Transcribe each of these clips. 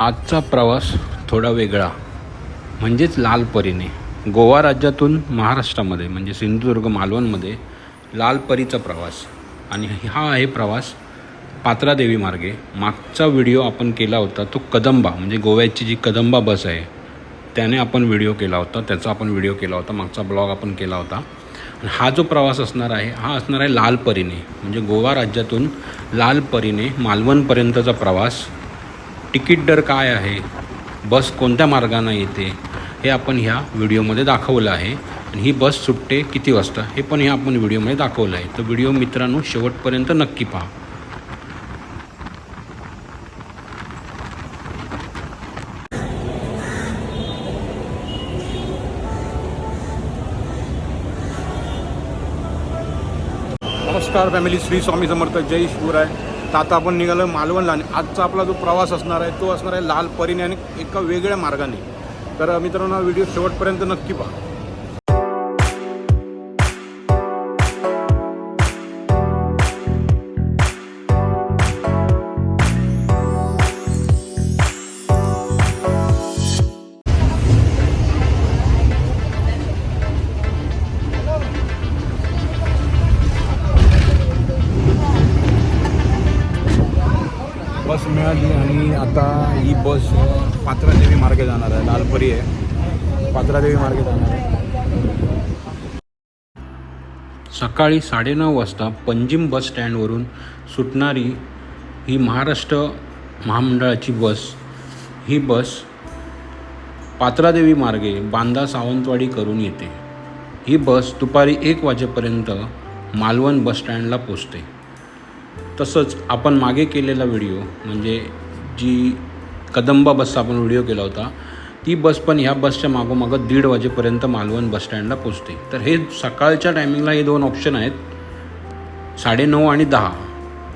आजचा प्रवास थोडा वेगळा. म्हणजेच लाल परीने. गोवा राज्यातून महाराष्ट्रामध्ये म्हणजे सिंधुदुर्ग मालवणमध्ये लाल परीचा प्रवास. आणि हा आहे प्रवास पात्रादेवी मार्गे. मागचा व्हिडिओ आपण केला होता तो कदंबा म्हणजे गोव्याची जी कदंबा बस आहे त्याने आपण व्हिडिओ केला होता त्याचा आपण व्हिडिओ केला होता मागचा ब्लॉग आपण केला होता. आणि हा जो प्रवास असणार आहे हा असणार आहे लाल परीने म्हणजे गोवा राज्यातून लाल परीने मालवणपर्यंतचा प्रवास. तिकीट दर काय आहे? बस कोणत्या मार्गाने येते? हे आपण ह्या व्हिडिओमध्ये दाखवलं आहे. आणि ही बस सुटते किती वाजता? हे पण ह्या आपण व्हिडिओमध्ये दाखवलं आहे. तर व्हिडिओ मित्रांनो शेवटपर्यंत नक्की पहा. नमस्कार फॅमिली श्री स्वामी समर्थ जय शिवराय. तर आता आपण निघालो मालवणला आणि आजचा आपला जो प्रवास असणार आहे तो असणार आहे लाल परीने आणि एका वेगळ्या मार्गाने. तर मित्रांनो हा व्हिडिओ शेवटपर्यंत नक्की पहा. बस मिळाली आणि आता ही बस पात्रादेवी मार्गे जाणार आहे लालपरी आहे. पात्रादेवी मार्गे जाणार आहे. सकाळी साडेनऊ वाजता पंजिम बस स्टँडवरून सुटणारी ही महाराष्ट्र महामंडळाची बस ही बस पात्रादेवी मार्गे बांदा सावंतवाडी करून येते. ही बस दुपारी एक वाजेपर्यंत मालवण बस स्टँडला पोचते. तसंच आपण मागे केलेला व्हिडिओ म्हणजे जी कदंबा बसचा आपण व्हिडिओ केला होता ती बस पण ह्या बसच्या मागोमागं दीड वाजेपर्यंत मालवण बस स्टँडला पोचते तर हे सकाळच्या टायमिंगला हे दोन ऑप्शन आहेत साडेनऊ आणि दहा.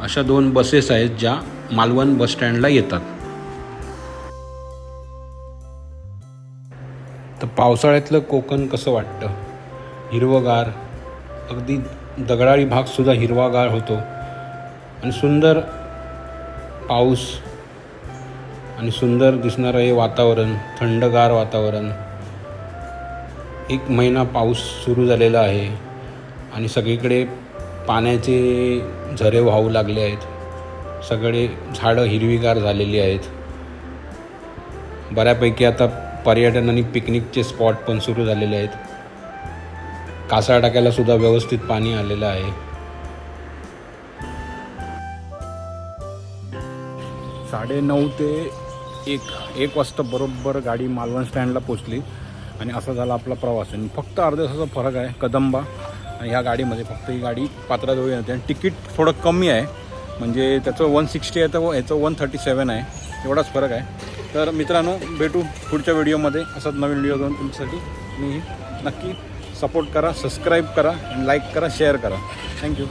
अशा दोन बसेस आहेत ज्या मालवण बस स्टँडला येतात. तर पावसाळ्यातलं कोकण कसं वाटतं? हिरवगार. अगदी दगडाळी भागसुद्धा हिरवागार होतो. आणि सुंदर पाऊस आणि सुंदर दिसणारं हे वातावरण थंडगार वातावरण. एक महिना पाऊस सुरू झालेला आहे आणि सगळीकडे पाण्याचे झरे वाहू लागले आहेत. सगळे झाडं हिरवीगार झालेली आहेत. बऱ्यापैकी आता पर्यटन आणि पिकनिकचे स्पॉट पण सुरू झालेले आहेत. कासा टाक्याला सुद्धा व्यवस्थित पाणी आलेलं आहे. साडेनऊ ते एक एक वाजता बरोबर गाडी मालवण स्टँडला पोचली आणि असा झाला आपला प्रवास. आणि फक्त अर्ध्या तासाचा फरक आहे कदंबा. आणि ह्या गाडीमध्ये फक्त ही गाडी पात्राजवळ येते आणि तिकीट थोडं कमी आहे. म्हणजे त्याचं वन सिक्स्टी आहे तर ह्याचं वन थर्टी सेवन आहे. एवढाच फरक आहे. तर मित्रांनो भेटू पुढच्या व्हिडिओमध्ये. असाच नवीन व्हिडिओ घेऊन तुमच्यासाठी मी नक्की सपोर्ट करा सबस्क्राईब करा आणि लाईक करा शेअर करा. थँक्यू.